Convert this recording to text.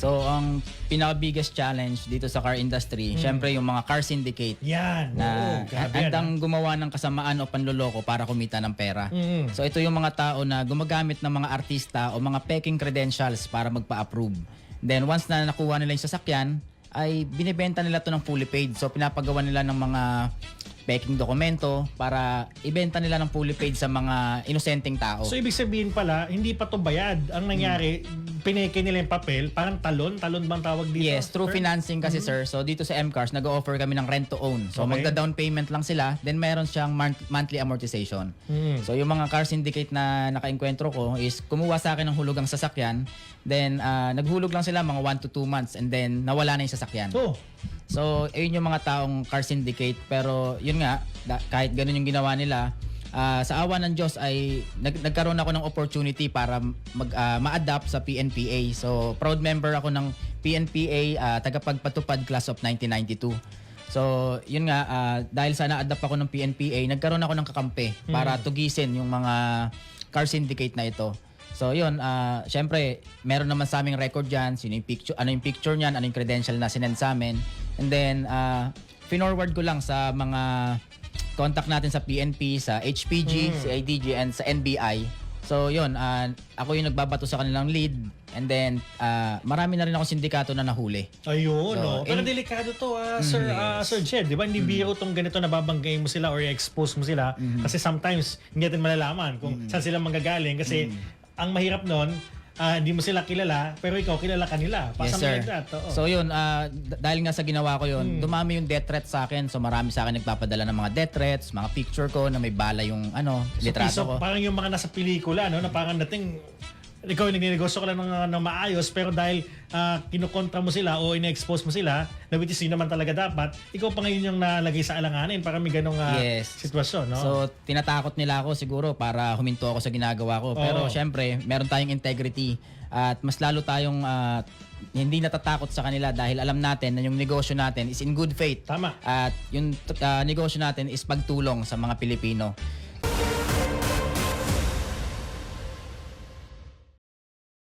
So, ang pinaka-biggest challenge dito sa car industry, syempre yung mga car syndicate Yan. na Oo, grabe yan, handang gumawa ng kasamaan o panloloko para kumita ng pera. Mm. So ito yung mga tao na gumagamit ng mga artista o mga peking credentials para magpa-approve. Then once na nakuha nila yung sasakyan, ay binibenta nila to ng fully paid. So pinapagawa nila ng mga peking dokumento para ibenta nila ng fully paid sa mga inosenteng tao. So ibig sabihin pala, hindi pa to bayad. Ang nangyari, pineke nila yung papel, parang talon, talon bang tawag dito? Yes, through Sir? financing kasi sir. So dito sa MCARS, nag-offer kami ng rent to own. So Okay. magda-down payment lang sila, then meron siyang month- monthly amortization. Mm. So yung mga car syndicate na naka-enkwentro ko is kumuha sa akin ng hulugang sasakyan, then ah, naghulog lang sila mga 1 to 2 months and then nawala na yung sasakyan. Oh, So ayun yung mga taong car syndicate pero yun nga, kahit ganun yung ginawa nila, ah, sa awa ng Diyos ay nag- nagkaroon ako ng opportunity para mag, ah, ma-adapt sa PNPA. So proud member ako ng PNPA ah, tagapagpatupad class of 1992. So, yun nga, ah, dahil sa na-adapt ako ng PNPA, nagkaroon ako ng kakampi para tugisin yung mga car syndicate na ito. So, yun, ah, syempre, meron naman sa aming record dyan, sino yung picture, ano yung picture niyan, ano yung credential na sinend sa amin. And then, ah, finorward ko lang sa mga contact natin sa PNP, sa HPG, CIDG, and sa NBI. So, yun, ah, ako yung nagbabato sa kanilang lead. And then, ah, marami na rin ako sindikato na nahuli. ayun. So, oh. Pero in- delikado to, ah, Sir ah, Sir Jed. Di ba? Hindi biro tong ganito na babanggay mo sila or i-expose mo sila. Kasi sometimes, hindi natin malalaman kung saan sila manggagaling. Kasi, ang mahirap nun, ah, hindi mo sila kilala, pero ikaw kilala ka nila. Yes, sir. like that. oo. So yun, d- dahil nga sa ginawa ko yun, dumami yung death threat sa akin. So marami sa akin nagpapadala ng mga death threats, mga picture ko na may bala yung ano, So, litrato piso, ko. parang yung mga nasa pelikula, no, na parang dating ikaw yung nagnegosyo ka lang ng, ng maayos pero dahil ah, kinukontra mo sila o ine-expose mo sila na which is yun naman talaga dapat ikaw pa ngayon yung nalagay sa alanganin para may ganong ah, Yes. sitwasyon no? So tinatakot nila ako siguro para huminto ako sa ginagawa ko. Pero Oo. syempre, meron tayong integrity at mas lalo tayong ah, hindi natatakot sa kanila dahil alam natin na yung negosyo natin is in good faith. Tama. At yung uh, negosyo natin is pagtulong sa mga Pilipino.